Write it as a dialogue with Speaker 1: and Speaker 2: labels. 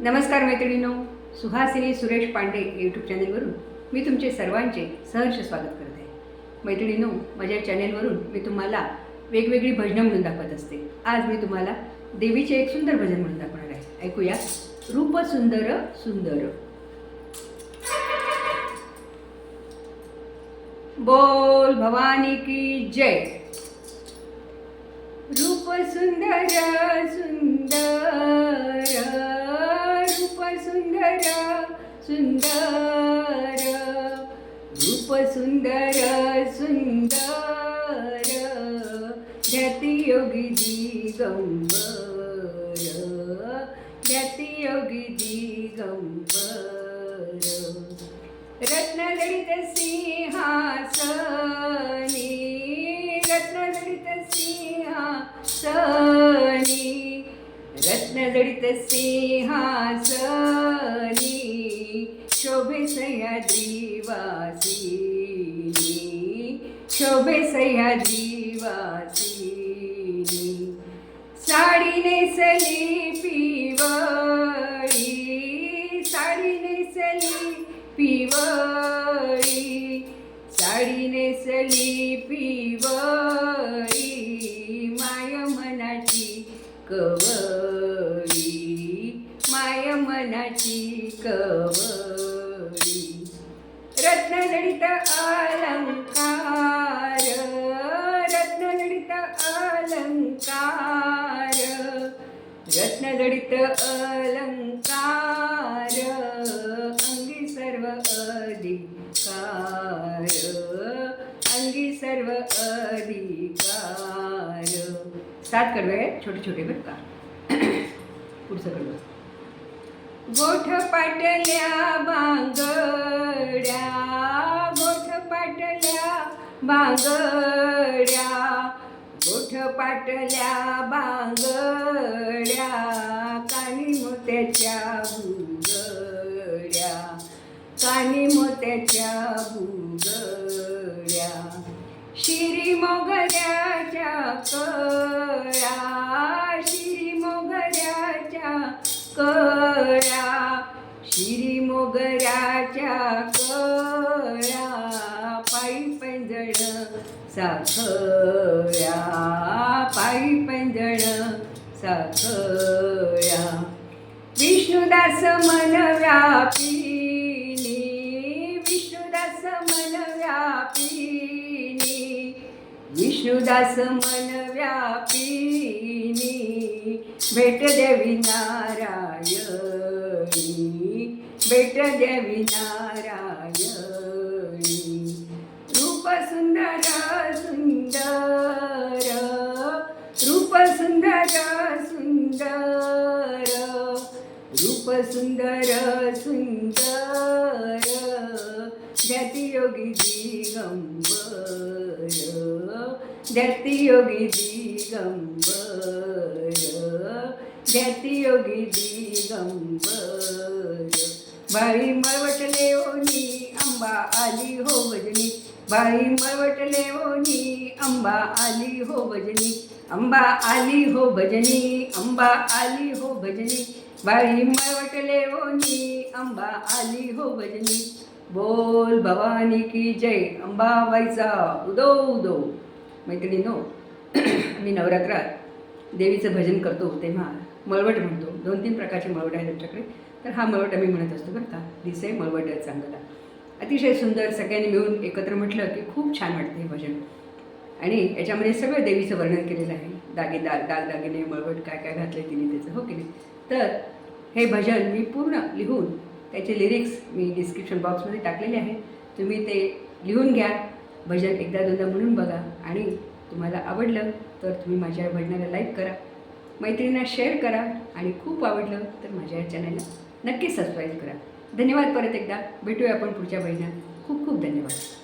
Speaker 1: नमस्कार मैत्रिणीनो सुहासिनी सुरेश पांडे यूट्यूब चॅनेलवरून मी तुमचे सर्वांचे सहर्ष स्वागत करत आहे. माझ्या चॅनेलवरून मी तुम्हाला वेगवेगळी भजनं म्हणून दाखवत असते. आज मी तुम्हाला देवीचे एक सुंदर भजन म्हणून दाखवणार आहे. ऐकूया. रूप सुंदर सुंदर. बोल भवानी की जय. रूप सुंदर सुंदर. रूप सुंदर सुंदर रूप सुंदर सुंदर ध्याती योगी दिगंबर ध्याती योगी दिगंबर रत्नजडित सिंहासनी शोभे सह्याद्रीवासिनी शोभे सह्याद्रीवासिनी साडी नेसली पिवळी साडी नेसली पिवळी साडी नेसली पिवळी माय मनाची कवळी. मनाची कवळी. रत्नजडित अलंकार रत्नजडित अलंकार रत्नजडित अलंकार अंगी सर्व अधिकार अंगी सर्व अधिकार. सात कडवे छोटे छोटे बरं का. पुढचं कडवं. गोठ पाटल्या बांगड्या गोठ पाटल्या बांगड्या गोठ पाटल्या बांगड्या कानी मोत्याच्या भुगड्या कानी मोत्याच्या बुगड्या शिरी मोगऱ्याच्या कळ्या कळ्या पायी पंजळ साखळ्या पायी साखळ्या विष्णुदास मन व्यापिनी विष्णुदास मन व्यापिनी विष्णुदास मन व्यापिनी. भेट देवी नारायण भेट देवी नारायणी रूप सुंदर सुंदर. रूप सुंदर सुंदर. रूप सुंदर सुंदर. ध्याती योगी दिगंबर. ध्याती योगी दिगंबर. ध्याती योगी दिगंबर. बाई मळवटले हो ओनी अंबा आली हो भजनी बाई मळवटले हो ओनी अंबा आली हो भजनी अंबा आली हो भजनी अंबा आली हो भजनी बाई मळवटले हो ओनी अंबा आली हो भजनी बोल भवानी की जय अंबाबाईचा उदो उदो. मैत्रिणीनो मी नवरात्रात देवीचं भजन करतो तेव्हा मळवट म्हणतो. दोन तीन प्रकारचे मळवट आहेत आमच्याकडे. तर हा मळवट आम्ही म्हणत असतो बरं का. दिसे मळवट चांगला अतिशय सुंदर सगळ्यांनी मिळून एकत्र म्हटलं की खूप छान वाटतं हे भजन. आणि याच्यामध्ये सगळं देवीचं वर्णन केलेलं आहे. दागे दाग दाग दागिने मळवट काय काय घातलं तिने त्याचं हो की नाही? तर हे भजन मी पूर्ण लिहून त्याचे लिरिक्स मी डिस्क्रिप्शन बॉक्समध्ये टाकलेले आहे. तुम्ही ते लिहून घ्या. भजन एकदा दोनदा म्हणून बघा. आणि तुम्हाला आवडलं तर तुम्ही माझ्या भजनाला लाईक करा. मैत्रिणींना शेअर करा आणि खूप आवडलं तर माझ्या या चॅनलला नक्की सबस्क्राईब करा. धन्यवाद परत एकदा. भेटूया आपण पुढच्या महिन्यात. खूप खूप धन्यवाद.